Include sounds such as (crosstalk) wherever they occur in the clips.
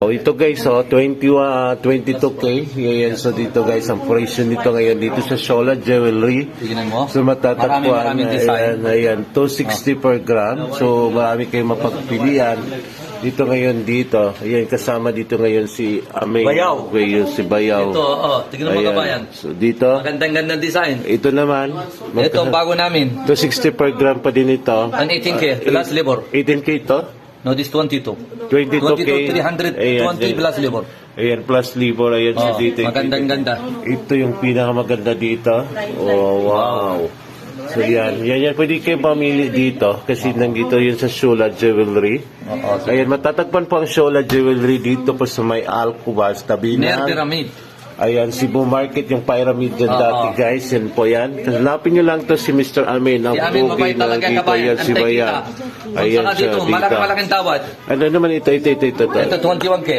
Oh, ito guys, oh, 20, ah, 22K. Ayan, so dito guys, ang presyo nito ngayon dito sa Shola Jewelry. So matatagpuan, ayan, ayan, 260 per gram. So marami kayong mapagpilian. Dito ngayon dito, ayan, kasama dito ngayon si Amay. Bayaw. Bayaw, si Bayaw. Ito, oo. Tignan mo Ayan. kabayan. So dito, Magandang-gandang design. ito naman, Ito ang bago namin. 260 per gram pa din ito. Ang 18K, plus labor. 18K ito? No, this 22. 22K. 22, 320 Ayan, plus labor. Ayan, plus libor. Ayan, Oh, dito. magandang-ganda. Ito yung pinakamaganda dito. Oh, wow. So yan, yan yan. Pwede kayo pamili dito kasi nandito yun sa Shola Jewelry. Ayan, matatagpan po ang Shola Jewelry dito po sa may Alcubas, tabi ng... pyramid. Ayan, Cebu Market, yung pyramid dyan Oo. dati guys. Yan po yan. Hanapin nyo lang to si Mr. Amin. Ang Si Amin, pogi mabait na talaga dito. kabayan. Yan, si Antay Bayan. kita. Kung Ayan saka siya, dito, dito. malaki-malaking tawad. Ano naman ito? Ito, ito, ito. ito. Ito, 21K.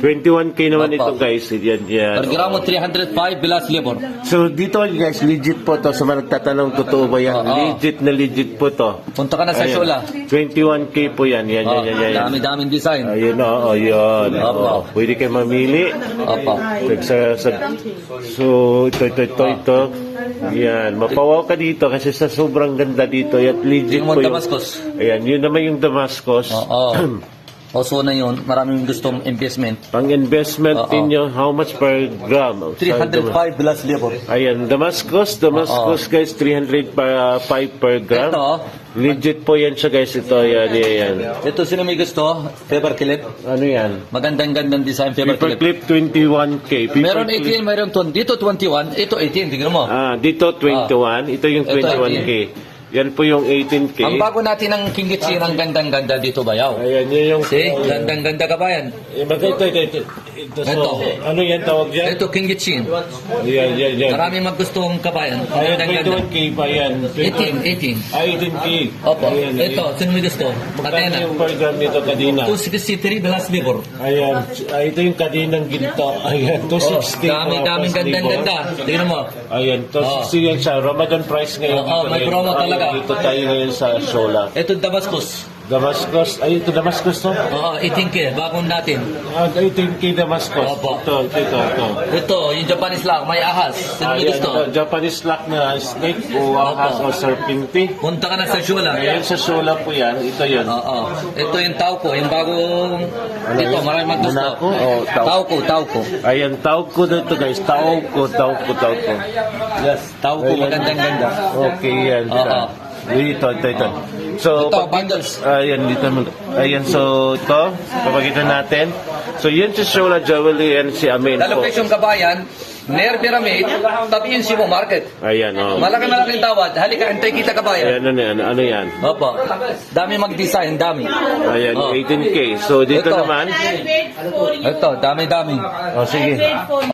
21K naman ito guys. Yan, yan. Per gramo, 305 plus labor. So dito guys, legit po to. Sa mga nagtatanong, totoo ba yan? Oo. Legit na legit po to. Punta ka na sa Ayan. Shola. 21K po yan. Yan, yan, yan, yan. yan. Dami-daming design. Ayun o, oh, yun. Opo. Oh, pwede kayo mamili. Opo. Sa, sa, so, ito, ito, ito, ito. Yan. Mapawaw ka dito kasi sa sobrang ganda dito. At legit po yung... Damascus. Ayan, yun naman yung Damascus. Oo. (clears throat) Also na yun, maraming gustong investment. Pang investment Oo. ninyo, how much per gram? Sa 305 plus labor. Ayan, Damascus, Damascus guys, 305 per gram. Ito, Legit po yan siya guys, ito, yan, yan, yan. ito sino may gusto? Paper clip. Ano yan? Magandang-gandang design paper clip. Paperclip 21K. Paperclip- Meron 18, meron 20. Dito 21, ito 18, tingnan mo. Ah, dito 21, ito yung Ito, 21K. Yan po yung 18K. Ang bago natin ng Kingitsin, ang gandang-ganda dito bayaw. Ayan, yun yung... See, gandang-ganda ka ba yan? Eh, baga ito, ito, ito. Ito, so, Ito. ano yan tawag dyan? Ito Kingitsin. Yan, yan, yan. Marami magustong kabayan. Ayan, Gandang-ganda. 21K pa yan. 18, 18. Ah, 18K. Opo, Ayan, ito, ayan. sino may gusto? Magkano Katena. yung per gram nito kadina? 263 plus labor. Ayan, ah, ito yung kadinang ginto. Ayan, Oh, 260. dami, mga daming plus gandang-ganda. Tingnan mo. Ayan, 260 yan siya. Ramadan price ngayon. Oo, dito may ngayon. promo Ayan, talaga. Dito tayo ngayon sa Shola. Ito Damascus. Damascus. Ay, ito Damascus to. Oo, 18K, bagong natin. Ah, 18K Damascus. Opo. Ito, ito, ito. ito. Ito, yung Japanese lang, may ahas. Sino Ayan, gusto? ito, Japanese lock na snake o ahas o serpente. Punta ka na sa Shula. Ayan sa Shola po yan. Ito yun. Oo. Ito yung Tauco, yung bagong... Ito, yun? marami maggusto. Monaco o Tauco? Tauco, Tauco. Ayan, tauko dito guys. Tauko, tauko, tauko. Yes, Tauco, magandang ganda. Okay, yan. Oo. Dito, ito, ito. So, Ito, bundles. Ayan, dito. Ayan, so, ito. Papakita natin. So, yun si Shola Jewelry and si Amin Sa po. location kabayan, Nair Pyramid, tabi yung Cebu Market. Ayan, oh. Malaki-malaking tawad. Halika, antay kita kabayan. Ayan, ano yan? Ano yan? Opo. Dami mag-design, dami. Ayan, Oh. 18K. So, dito Ito. naman. Ito, dami-dami. Oh, sige.